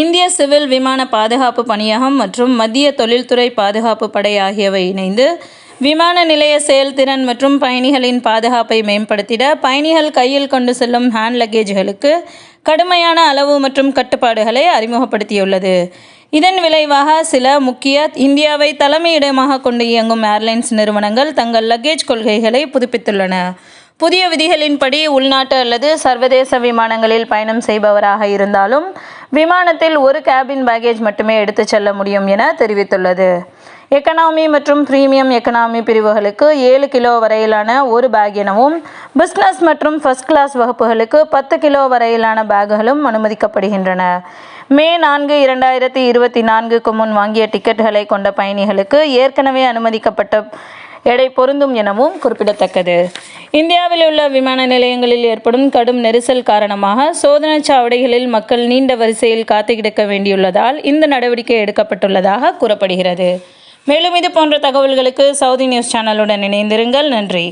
இந்திய சிவில் விமான பாதுகாப்பு பணியகம் மற்றும் மத்திய தொழில்துறை பாதுகாப்பு படை ஆகியவை இணைந்து விமான நிலைய செயல்திறன் மற்றும் பயணிகளின் பாதுகாப்பை மேம்படுத்திட பயணிகள் கையில் கொண்டு செல்லும் ஹேண்ட் லக்கேஜ்களுக்கு கடுமையான அளவு மற்றும் கட்டுப்பாடுகளை அறிமுகப்படுத்தியுள்ளது. இதன் விளைவாக சில முக்கிய இந்தியாவை தலைமையிடமாக கொண்டு இயங்கும் ஏர்லைன்ஸ் நிறுவனங்கள் தங்கள் லக்கேஜ் கொள்கைகளை புதுப்பித்துள்ளன. புதிய விதிகளின்படி உள்நாட்டு அல்லது சர்வதேச விமானங்களில் பயணம் செய்பவராக இருந்தாலும் விமானத்தில் ஒரு கேபின் பேக்கேஜ் மட்டுமே எடுத்துச் செல்ல முடியும் என தெரிவித்துள்ளது. எக்கனாமி மற்றும் பிரீமியம் எக்கனாமி பிரிவுகளுக்கு ஏழு கிலோ வரையிலான ஒரு பேக் எனவும் பிஸ்னஸ் மற்றும் ஃபர்ஸ்ட் கிளாஸ் வகுப்புகளுக்கு பத்து கிலோ வரையிலான பேக்குகளும் அனுமதிக்கப்படுகின்றன. மே நான்கு இரண்டாயிரத்தி இருபத்தி நான்குக்கு முன் வாங்கிய டிக்கெட்டுகளை கொண்ட பயணிகளுக்கு ஏற்கனவே அனுமதிக்கப்பட்ட எடை பொருந்தும் எனவும் குறிப்பிடத்தக்கது. இந்தியாவில் உள்ள விமான நிலையங்களில் ஏற்படும் கடும் நெரிசல் காரணமாக சோதனை சாவடிகளில் மக்கள் நீண்ட வரிசையில் காத்து கிடக்க வேண்டியுள்ளதால் இந்த நடவடிக்கை எடுக்கப்பட்டுள்ளதாக கூறப்படுகிறது. மேலும் இது போன்ற தகவல்களுக்கு சவுதி நியூஸ் சேனலுடன் இணைந்திருங்கள். நன்றி.